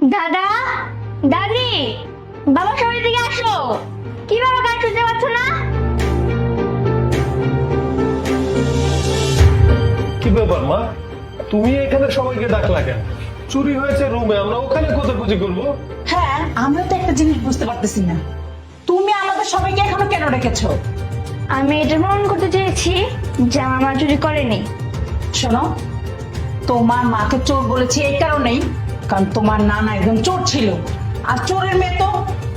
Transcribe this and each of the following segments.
দাদা? দাদি? বাবা সবাই দিকে আসো। কি বাবা গান শুনতে পাচ্ছ না? কি ব্যাপার মা? তুমি এখানে সবাইকে ডাকলা কেন? চুরি হয়েছে রুমে আমরা ওখানে খোঁজাখুঁজি করব? হ্যাঁ আমিও তো একটা জিনিস বুঝতে পারতেছি না। তুমি আমাদের সবাইকে এখনও কেন রেখেছো আমি এটা প্রমাণ করতে চেয়েছি যে আমার মা চুরি করেনি। শোনো তোমার মাকে চোর বলেছি এই কারণেই কারণ তোমার নানা একজন চোর ছিল। আর চোরের মেয়ে তো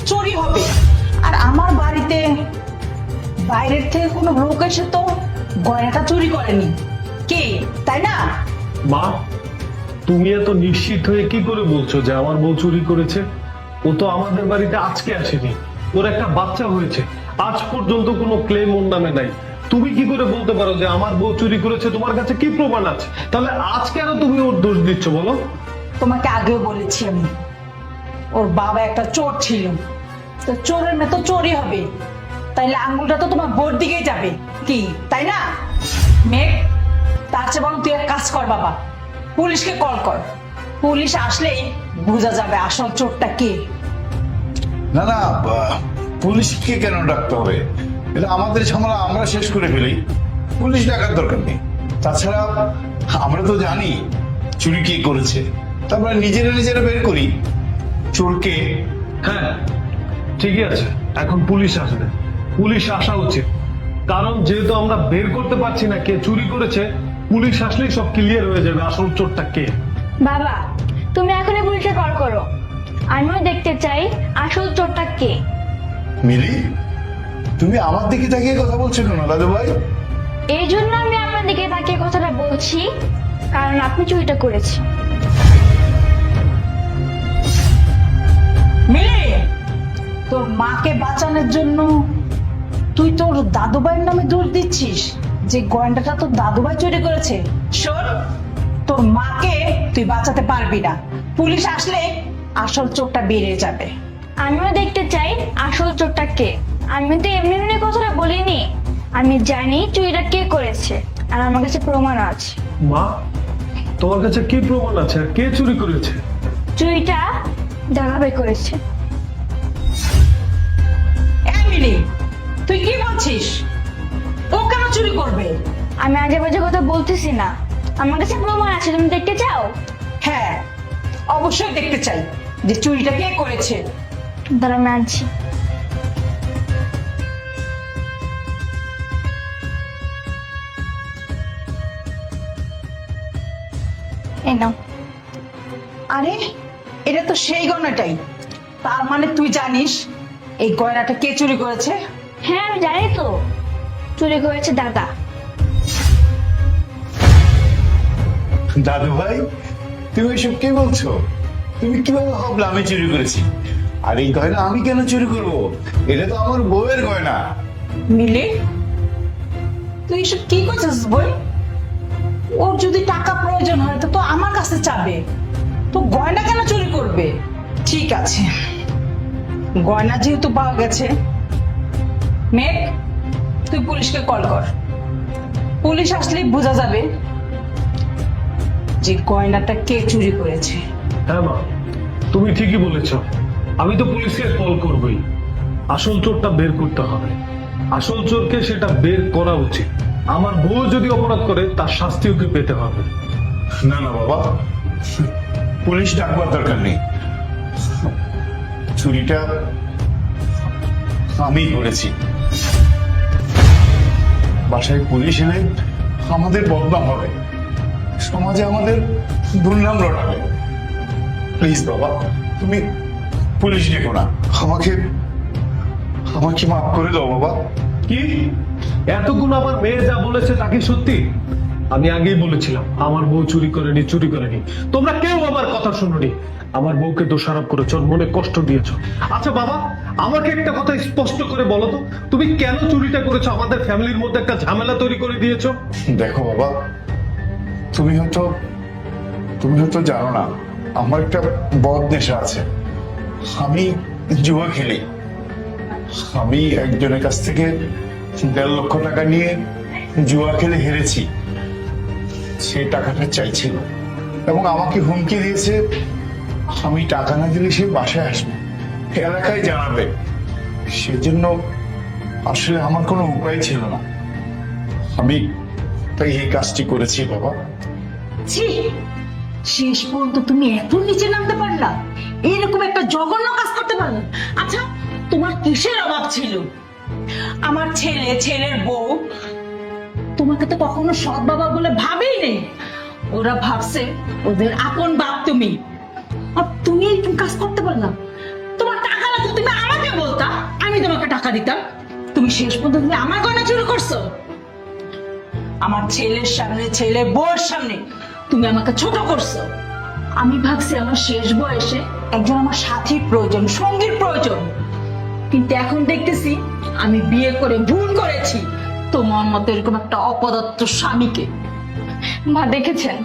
চোরই হবে। আর আমার বাড়িতে বাইরের থেকে কোনো লোক এসে তো গয়নাটা চুরি করেনি। কে? তাই না? মা, তুমি এত নিশ্চিত হয়ে কি করে বলছো যে আমার বউ চুরি করেছে? ও তো আমাদের বাড়িতে আজকে আসেনি। ওর একটা বাচ্চা হয়েছে। আজ পর্যন্ত কোনো ক্লেম ওর নামে নাই। তুমি কি করে বলতে পারো যে আমার বউ চুরি করেছে? তোমার কাছে কি প্রমাণ আছে? তাহলে আজ কেন তুমি ওর দোষ দিচ্ছ, বলো। আগেও বলেছি আমি। ওর বাবা একটা চোর ছিল। তো চোরের মেয়ে তো চোরই হবে। তাইলে আঙ্গুলটা তো তোমার বোর দিকেই যাবে। কি, তাই না? মেঘ, তার চেয়ে বরং তুই এক কাজ কর বাবা। পুলিশকে কল কর। পুলিশ আসলেই বোঝা যাবে আসল চোরটা কে। না না পুলিশকে কেন ডাকতে হবে? এটা আমাদের ঝামেলা, আমরা শেষ করে ফেলি। পুলিশ ডাকার দরকার নেই। তাছাড়া আমরা তো জানি চুরি কে করেছে। তারপরে নিজেরা নিজেরা বের করি। চোরকে। হ্যাঁ ঠিকই আছে। এখন পুলিশ আসবে। পুলিশ আসা উচিত। কারণ যেহেতু আমরা বের করতে পারছি না কে চুরি করেছে পুলিশ আসলেই সব ক্লিয়ার হয়ে যাবে আসল চোরটা কে। বাবা তুমি এখনই পুলিশে কল করো। আমিও দেখতে চাই আসল চোরটা কে। মিলি তুমি আমার দিকে তাকিয়ে কথা বলছো কেন দাদু ভাই? এই জন্য আমি আপনার দিকে তাকিয়ে কথাটা বলছি কারণ আপনি চুরিটা করেছেন। তোর মাকে বাঁচানোর জন্য তুই তোর দাদুভাইয়ের নামে দোষ দিচ্ছিস? যে গয়নাটা তোর দাদুভাই চুরি করেছে। শোন তোর মাকে তুই বাঁচাতে পারবি না। পুলিশ আসলে আসল চোরটা বেরিয়ে যাবে। আমিও দেখতে চাই আসল চোরটা কে। আমি তো এমনি এমনি কথাটা বলিনি। আমি জানি চুরিটা কে করেছে আর আমার কাছে প্রমাণ আছে। মা তোমার কাছে কি প্রমাণ আছে আর কে চুরি করেছে? চুরিটা দাগাবে করেছে। এমিলি তুই কি বলছিস? ও কেন চুরি করবে? আমি আজে বাজে কথা বলতেছি না। আমার কাছে প্রমাণ আছে তুমি দেখতে চাও? হ্যাঁ অবশ্যই দেখতে চাই। যে চুরিটা কে করেছে? দাঁড়া আমি আনছি। এই নাও। আরে এটা তো সেই গয়নাটাই তার মানে তুই জানিস এই গয়নাটা কে চুরি করেছে? হ্যাঁ আমি জানি তো। চুরি করেছে দাদা। দাদু ভাই তুমি এসব কি বলছো? তুমি কীভাবে ভাবলে আমি চুরি করেছি? আর এই গয়না আমি কেন চুরি করব? এটা তো আমার বউয়ের গয়না। মিলে তুই এসব কি করছিস বই ওর যদি টাকা প্রয়োজন হয় তো তো আমার কাছে চাবে। তো গয়না কেন চুরি করবে? ঠিক আছে। গয়না যেহেতু পাওয়া গেছে মেঘ তুই পুলিশকে কল কর। পুলিশ আসলে বোঝা যাবে যে গয়নাটা কে চুরি করেছে। হ্যাঁ মা তুমি ঠিকই বলেছ। আমি তো পুলিশকে কল করবই। আসল চোরটা বের করতে হবে। আসল চোরকে সেটা বের করা উচিত। আমার বউ যদি অপরাধ করে তার শাস্তি ওকে পেতে হবে? না না বাবা পুলিশ ডাকবার দরকার নেই। চুরিটা আমি করেছি বাসায় পুলিশ এলে আমাদের বদনাম হবে। সমাজে আমাদের দুর্নাম রটাবে। প্লিজ বাবা, তুমি পুলিশ ডেকো না। আমাকে আমাকে মাফ করে দাও বাবা। কি? এতগুলো আমার মেয়ে যা বলেছে তা কি সত্যি? আমি আগেই বলেছিলাম, আমার বউ চুরি করেনি চুরি করেনি। তোমরা কেউ আমার কথা শুনোনি। আমার বউকে দোষারোপ করেছ, মনে কষ্ট দিয়েছ। আচ্ছা বাবা, আমাকে একটা কথা স্পষ্ট করে বলো তো, তুমি কেন চুরিটা করেছ? আমাদের ফ্যামিলির মধ্যে একটা ঝামেলা তৈরি করে দিয়েছ। দেখো বাবা, তুমি হয়তো তুমি হয়তো জানো না, আমার একটা বদ নেশা আছে। আমি জুয়া খেলি। আমি একজনের কাছ থেকে দেড় লক্ষ টাকা নিয়ে জুয়া খেলে হেরেছি। সে টাকাটা চাইছিল। এবং আমাকে হুমকি দিয়েছে, আমি টাকা না দিলে সে বাসায় আসবে। এলাকায় জানাবে। সেজন্য আসলে আমার কোনো উপায় ছিল না। আমি তাই এই কাজটি করেছি, বাবা। শেষ পর্যন্ত তুমি এত নিচে নামতে পারলা। এরকম একটা জঘন্য কাজ করতে পারলা। আচ্ছা তোমার কিসের অভাব ছিল? আমার ছেলে, ছেলের বউ তোমাকে তো কখনো সৎ বাবা বলে ভাবেই নেই। ওরা ভাবছে ওদের আপন বাপ তুমি। আর তুমি এরকম কাজ করতে পারলা তোমার টাকা লাগতো তুমি আমাকে বলতা, আমি তোমাকে টাকা দিতাম। তুমি শেষ পর্যন্ত আমার গয়না চুরি করছ। আমার ছেলের সামনে, ছেলে বউর সামনে তুমি আমাকে ছোট করছ। আমি ভাবছি আমার শেষ বয়সে একজন আমার সাথীর প্রয়োজন, সঙ্গীর প্রয়োজন। কিন্তু এখন দেখতেছি আমি বিয়ে করে ভুল করেছি। তোমার মতো এরকম একটা অপদত্ত স্বামীকে। মা, দেখেছেন?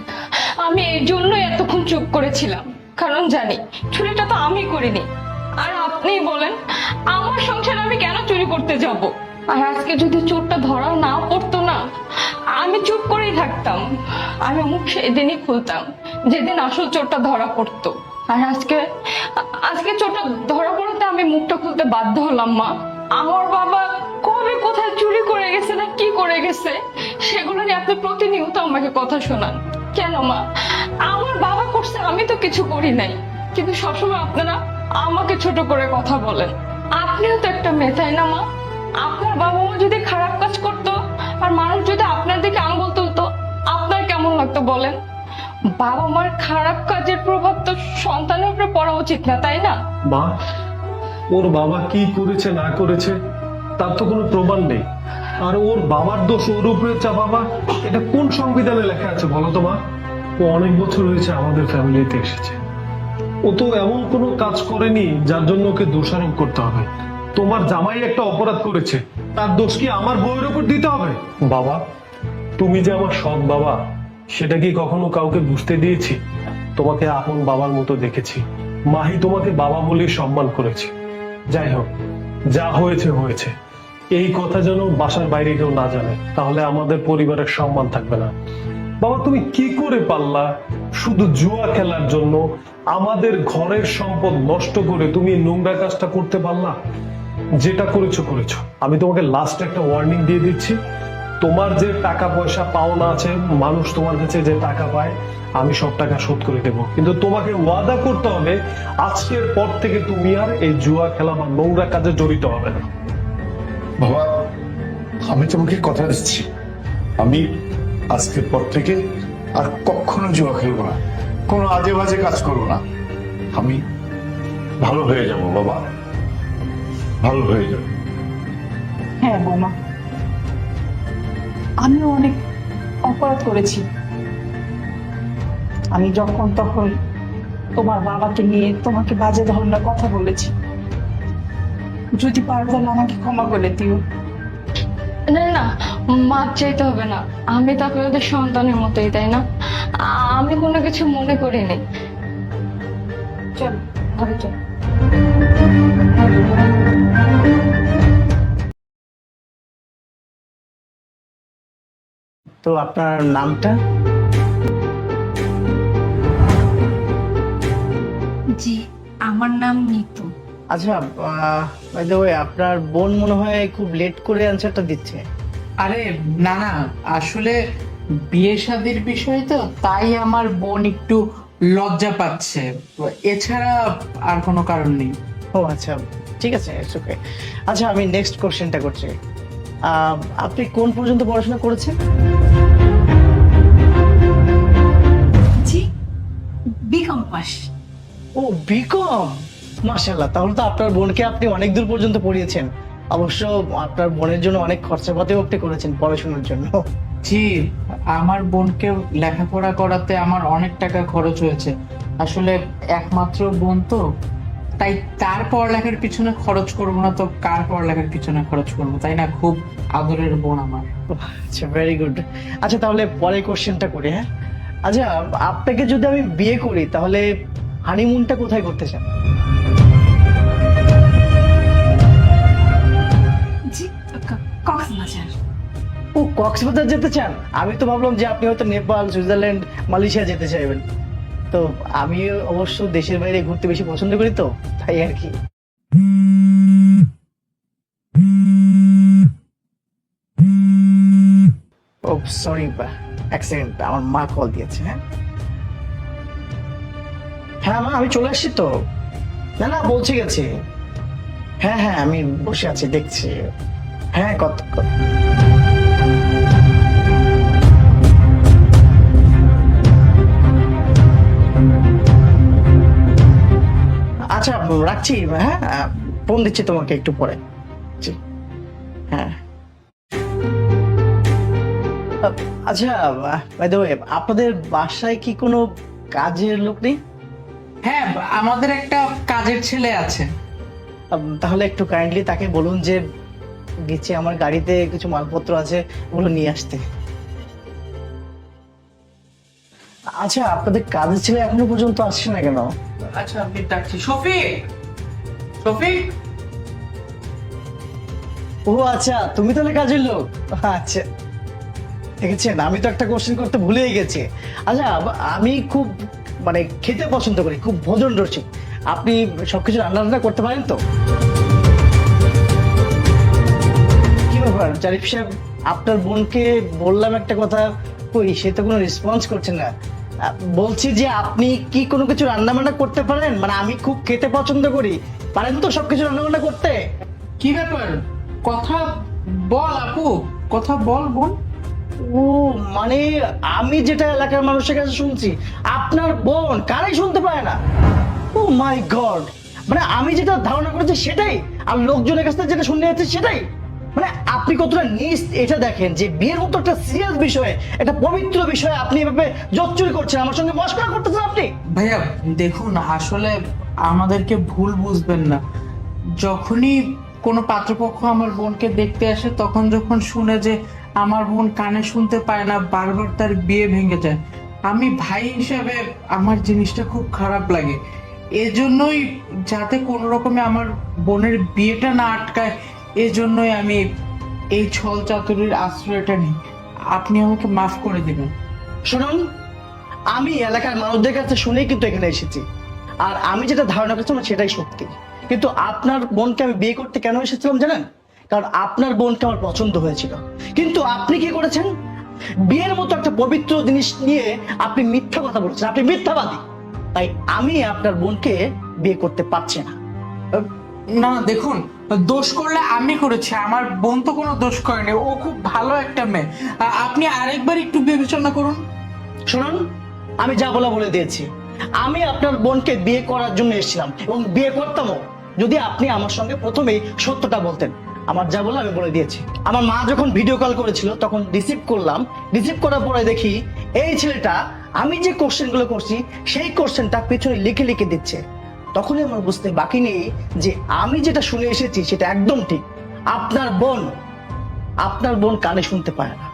আমি এই জন্যই এতক্ষণ চুপ করেছিলাম। কারণ জানি, চুরিটা তো আমি করিনি। আর আপনি বলেন, আমার সংসারে আমি কেন চুরি করতে যাব? আর আজকে যদি চোরটা ধরা না পড়তো না, আমি চুপ করেই থাকতাম। আমি মুখ সেদিনই খুলতাম, যেদিন আসল চোরটা ধরা পড়তো। আর আজকে আজকে চোরটা ধরা পড়াতে আমি মুখটা খুলতে বাধ্য হলাম, মা। আমার বাবা কবে কোথায় চুরি করে গেছে না কি করে গেছে, সেগুলো নিয়ে আপনি প্রতিনিয়ত আমাকে কথা শোনান। কেন মা? আমার বাবা করছে, আমি তো কিছু করি নাই। কিন্তু সবসময় আপনারা আমাকে ছোট করে কথা বলেন। আপনিও তো একটা মেয়ে, তাই না মা? আপনার বাবা মা যদি খারাপ কাজ করতো, আর মানুষ যদি আপনার দিকে আঙ্গুল তুলতো, আপনার কেমন লাগতো বলেন? বাবা মার খারাপ কাজের প্রভাব তো সন্তানের উপরে পড়া উচিত না, তাই না? মা, ওর বাবা কি করেছে, না করেছে? তার তো কোনো প্রমাণ নেই। আর ওর বাবার দোষ ওর উপরে চাপাবা এটা কোন সংবিধানে লেখা আছে বলো তো মা? ও অনেক বছর হয়েছে আমাদের ফ্যামিলিতে এসেছে। ও তো এমন কোনো কাজ করেনি যার জন্য ওকে দোষারোপ করতে হবে। তোমার জামাই একটা অপরাধ করেছে, তার দোষ কি আমার বউয়ের উপর দিতে হবে? বাবা, তুমি যে আমার সৎ বাবা, সেটা কি কখনো কাউকে বুঝতে দিয়েছি? তোমাকে আপন বাবার মতো দেখেছি। মাহি তোমাকে বাবা বলে সম্মান করেছে। যাই হোক, যা হয়েছে হয়েছে। এই কথা যেন বাসার বাইরে কেউ না জানে, তাহলে আমাদের পরিবারের সম্মান থাকবে না। বাবা, তুমি কি করে পারলা শুধু জুয়া খেলার জন্য আমাদের ঘরের সম্পদ নষ্ট করে তুমি নোংরা কাজটা করতে পারলা? যেটা করেছ করেছ। আমি তোমাকে লাস্ট একটা ওয়ার্নিং দিয়ে দিচ্ছি। তোমার যে টাকা পয়সা পাওনা আছে, মানুষ তোমার কাছে যে টাকা পায়, আমি সব টাকা শোধ করে দেবো। কিন্তু তোমাকে ওয়াদা করতে হবে, আজকের পর থেকে তুমি আর এই জুয়া খেলা বা নোংরা কাজে জড়িত হবে না। বাবা, আমি তোমাকে কথা দিচ্ছি। আমি আজকের পর থেকে আর কখনো জুয়া খেলব না। কোনো আজে বাজে কাজ করব না। আমি ভালো হয়ে যাব বাবা। ভালো হয়ে যাব। হ্যাঁ বৌমা। আমিও অনেক অপরাধ করেছি। আমি যখন তখন তোমার বাবাকে নিয়ে তোমাকে বাজে ধরনের কথা বলেছি। যদি পারো তাহলে আমাকে ক্ষমা করে দিও। না না মাপ চাইতে হবে না। আমি তো আপনাদের সন্তানের মতোই তাই না? আমি কোনো কিছু মনে করিনি। চল ঘরে চল। তো আপনার নামটা? জি আমার নাম নিতু আচ্ছা বাই দ্য ওয়ে আপনার বোন মনে হয় খুব লেট করে অ্যান্সারটা দিচ্ছে। আরে না না আসলে বিয়ে শাদির বিষয় তো তাই আমার বোন একটু লজ্জা পাচ্ছে। এছাড়া আর কোনো কারণ নেই। ও আচ্ছা ঠিক আছে ওকে আচ্ছা আমি নেক্সট কোশ্চেনটা করছি। আপনি কোন পর্যন্ত পড়াশোনা করেছেন? জি বিকম পাস। ও বিকম মাশাল্লাহ তাহলে তো আপনার বোনকে আপনি অনেক দূর পর্যন্ত পড়িয়েছেন। অবশ্য আপনার বোনের জন্য অনেক খরচাপাতিও আপনি করেছেন পড়াশোনার জন্য। জি আমার বোনকে লেখাপড়া করাতে আমার অনেক টাকা খরচ হয়েছে। আসলে একমাত্র বোন তো তাই তার পড়ালেখার পিছনে খরচ করব না তো কার পড়ালেখার পিছনে খরচ করব তাই না? খুব আদরের বোন আমার। আচ্ছা ভেরি গুড আচ্ছা তাহলে পরের কোশ্চেনটা করি হ্যাঁ? আচ্ছা আপনাকে যদি আমি বিয়ে করি তাহলে হানিমুনটা কোথায় করতে চান? ও, কক্সবাজার যেতে চান? আমি তো ভাবলাম যে আপনি হয়তো নেপাল, সুইজারল্যান্ড, মালয়েশিয়া যেতে চাইবেন। তো আমি অবশ্য দেশের বাইরে ঘুরতে বেশি পছন্দ করি তো, তাই আর কি। ও সরি সেকেন্ড আমার মা কল দিয়েছে হ্যাঁ? হ্যাঁ মা, আমি চলে আসছি তো। না না পৌঁছে গেছি। হ্যাঁ হ্যাঁ আমি বসে আছি, দেখছি। হ্যাঁ কত? আচ্ছা রাখছি হ্যাঁ ফোন দিচ্ছি তোমাকে একটু পরে। হ্যাঁ। আচ্ছা বাই দ্য ওয়ে আপনাদের বাসায় কি কোনো কাজের লোক নেই? হ্যাঁ আমাদের একটা কাজের ছেলে আছে। তাহলে একটু কাইন্ডলি তাকে বলুন যে গেছে আমার গাড়িতে কিছু মালপত্র আছে ওগুলো নিয়ে আসতে। আচ্ছা আপনাদের কাজের ছেলে এখনও পর্যন্ত আসছে না কেন? আচ্ছা আমি ডাকছি। শফিক! শফিক! ও আচ্ছা তুমি তাহলে কাজের লোক? আচ্ছা দেখেছেন আমি তো একটা কোশ্চেন করতে ভুলেই গেছি। আচ্ছা আমি খুব মানে খেতে পছন্দ করি খুব ভোজন রসিক। আপনি সবকিছু রান্না রান্না করতে পারেন তো? ব্যাপার জারিফ সাহেব আপনার বোনকে বললাম একটা কথা কই সে তো কোনো রেসপন্স করছে না। বলছি যে আপনি কি কোনো কিছু রান্না বান্না করতে পারেন? মানে আমি খুব খেতে পছন্দ করি। পারেন তো সবকিছু রান্না বান্না করতে? কি ব্যাপার? কথা বল আপু কথা বল বোন। ও মানে আমি যেটা এলাকার মানুষের কাছে শুনছি আপনার বোন কারাই শুনতে পায় না? Oh my god! মানে আমি যেটা ধারণা করেছি সেটাই আর লোকজনের কাছ থেকে যেটা শুনে যাচ্ছে সেটাই। মানে আপনি কতটা নিজ এটা দেখেন যে বিয়ের মতো একটা সিরিয়াস একটা পবিত্র আপনি এভাবে করছেন, আমার সঙ্গে মস্করা করতেছেন আপনি? ভাইয়া, দেখুন, আসলে আমাদেরকে ভুল বুঝবেন না। যখনই কোনো পাত্রপক্ষ আমার বোনকে দেখতে আসে, তখন যখন শুনে যে আমার বোন কানে শুনতে পায় না, বারবার তার বিয়ে ভেঙে যায়। আমি ভাই হিসাবে আমার জিনিসটা খুব খারাপ লাগে। এজন্যই যাতে কোনো রকমে আমার বোনের বিয়েটা না আটকায় এজন্যই আমি এই ছল চাতুরির আশ্রয়টা নিই। আপনি আমাকে মাফ করে দেবেন। শুনুন আমি এলাকার মানুষদের কাছে শুনেই কিন্তু এখানে এসেছি। আর আমি যেটা ধারণা করছিলাম সেটাই সত্যি। কিন্তু আপনার বোনকে আমি বিয়ে করতে কেন এসেছিলাম জানেন? কারণ আপনার বোনকে আমার পছন্দ হয়েছিল। কিন্তু আপনি কি করেছেন? বিয়ের মতো একটা পবিত্র জিনিস নিয়ে আপনি মিথ্যা কথা বলছেন। আপনি মিথ্যাবাদী। তাই আমি আপনার বোনকে বিয়ে করতে পারছি না না। না দেখুন দোষ করলে আমি করেছি, আমার বোন তো কোনো দোষ করেনি, ও খুব ভালো একটা মেয়ে। আপনি আরেকবার একটু বিবেচনা করুন। শুনুন, আমি যা বলা বলে দিয়েছি। আমি আপনার বোনকে বিয়ে করার জন্য এসেছিলাম এবং বিয়ে করতামও, যদি আপনি আমার সঙ্গে প্রথমেই সত্যটা বলতেন। আমার যা বলে আমি বলে দিয়েছি। আমার মা যখন ভিডিও কল করেছিল, তখন রিসিভ করলাম। রিসিভ করার পরে দেখি, এই ছেলেটা, আমি যে কোশ্চেনগুলো করছি, সেই কোশ্চেনটা পেছনে লিখে লিখে দিচ্ছে। তখনই আমার বুঝতে বাকি নেই যে আমি যেটা শুনে এসেছি সেটা একদম ঠিক। আপনার বোন আপনার বোন কানে শুনতে পায় না।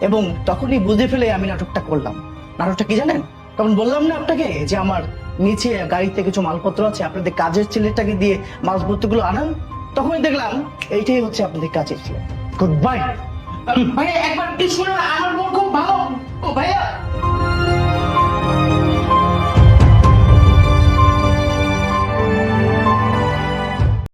এবং তখনই বুঝে ফেলে আমি নাটকটা করলাম। নাটকটা কি জানেন? তখন বললাম না আপনাকে যে আমার নিচে গাড়িতে কিছু মালপত্র আছে, আপনাদের কাজের ছেলেটাকে দিয়ে মালপত্রগুলো আনান? তখনই দেখলাম এইটাই হচ্ছে আপনাদের কাজের ছেলে। গুড বাই ভাইয়া, একবার শুনে আমার বোন খুব ভালো। ও ভাইয়া